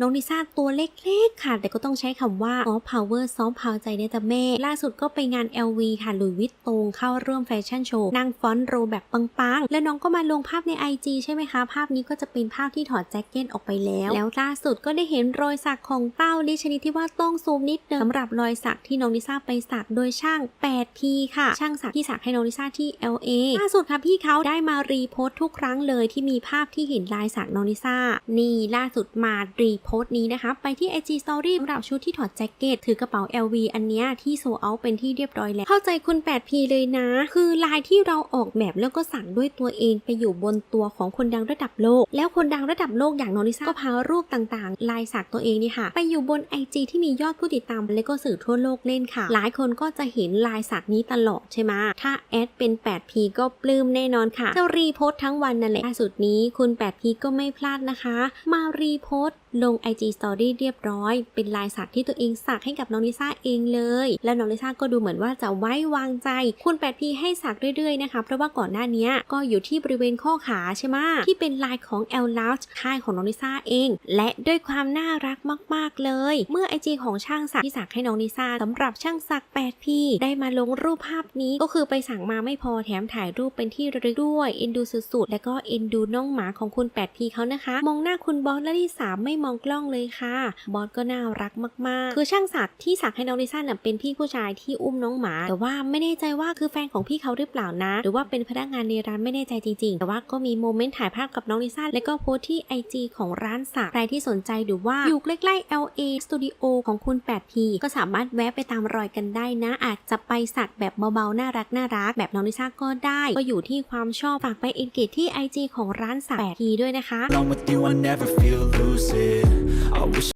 น้องลิซ่าตัวเล็กๆค่ะ แต่ก็ต้องใช้คำว่าซอฟต์พาวเวอร์ซอฟต์พาวใจได้แต่แม่ ล่าสุดก็ไปงาน LV ค่ะหลุยวิตตงเข้าร่วมแฟชั่นโชว์นั่งฟอนต์โรแบบปังๆ แล้วน้องก็มาลงภาพใน IG ใช่ไหมคะ ภาพนี้ก็จะเป็นภาพที่ถอดแจ็คเก็ตออกไปแล้ว แล้วล่าสุดก็ได้เห็นรอยสักของเต้าลิชนิดที่ว่าต้องซูมนิดนึงสำหรับรอยสักที่น้องลิซ่าไปสักโดยช่าง 8P ค่ะ ช่างสักที่สักให้น้องลิซ่าที่ LA ล่าสุดค่ะพี่เขาได้มารีโพสต์ทุกครั้งเลยที่มีภาพที่เห็นลายสักน้องลิซ่านี่ล่าสุดมารีโพสต์นี้นะคะ ไปที่ IG Story สำหรับชุดที่ถอดแจ็คเก็ตถือกระเป๋า LV อันเนี้ยที่โซเอาเป็นที่เรียบร้อยแล้ว เข้าใจคุณ 8P เลยนะ คือลายที่เราออกแบบแล้วก็สั่งด้วยตัวเองไปอยู่บนตัวของคนดังระดับโลก แล้วคนดังระดับโลกอย่างน้องลิซ่าก็พารูปต่างๆ ลายสักตัวเองนี่ค่ะ ไปอยู่บน IG ที่มียอดผู้ติดตามและก็สื่อทั่วโลกเล่นค่ะ หลายคนก็จะเห็นลายสักนี้ตลอดใช่ไหมถ้าแอดเป็น 8P ก็ปลื้มแน่นอนค่ะจะรีโพสต์ทั้งวันนั่นแหละล่าสุดนี้คุณ 8P ก็ไม่พลาดนะคะ มารีโพสต์ ลง IG Story เรียบร้อย เป็นลายสักที่ตัวเองสักให้กับน้องลิซ่าเองเลย แล้วน้องลิซ่าก็ดูเหมือนว่าจะไว้วางใจ คุณ 8P ให้สักเรื่อยๆนะคะ เพราะว่าก่อนหน้านี้ก็อยู่ที่บริเวณข้อขาใช่ไหมที่เป็นลายของ L l o u g e ค่ายของน้องลิซ่าเอง และด้วยความน่ารักมากๆเลย เมื่อ IG ของช่างสักที่สักให้น้องลิซ่าสำหรับช่างสัก 8P ได้มาลงรูปภาพนี้ ก็คือไปสั่งมาไม่พอแถมถ่ายรูปเป็นที่ระลึกด้วยเอ็นดูสุดๆ และก็เอ็นดูน้องหมาของคุณ 8P เขานะคะ มองหน้าคุณบอสและลิสาไม่มองกล้องเลยค่ะ บอสก็น่ารักมากๆ คือช่างสักที่สักให้น้องลิซ่าน่ะเป็นพี่ผู้ชายที่อุ้มน้องหมา แต่ว่าไม่แน่ใจว่าคือแฟนของพี่เขาหรือเปล่านะ หรือว่าเป็นพนักงานในร้านไม่แน่ใจจริงๆ แต่ว่าก็มีโมเมนต์ถ่ายภาพกับน้องลิซ่าและก็โพสที่ IG ของร้านสักใครที่สนใจหรือว่าอยู่ใกล้ๆ LA Studio ของคุณ 8P ก็สามารถแวะไปตามรอยกันได้นะ อาจจะไปสักแบบเบาๆน่ารักน่ารักแบบน้องลิซ่าก็ได้ ก็อยู่ที่ความชอบฝากไปเอ็นเกจที่ IG ของร้านสัก 8P ด้วยนะคะ I'm with you, I never feel lucid it I wish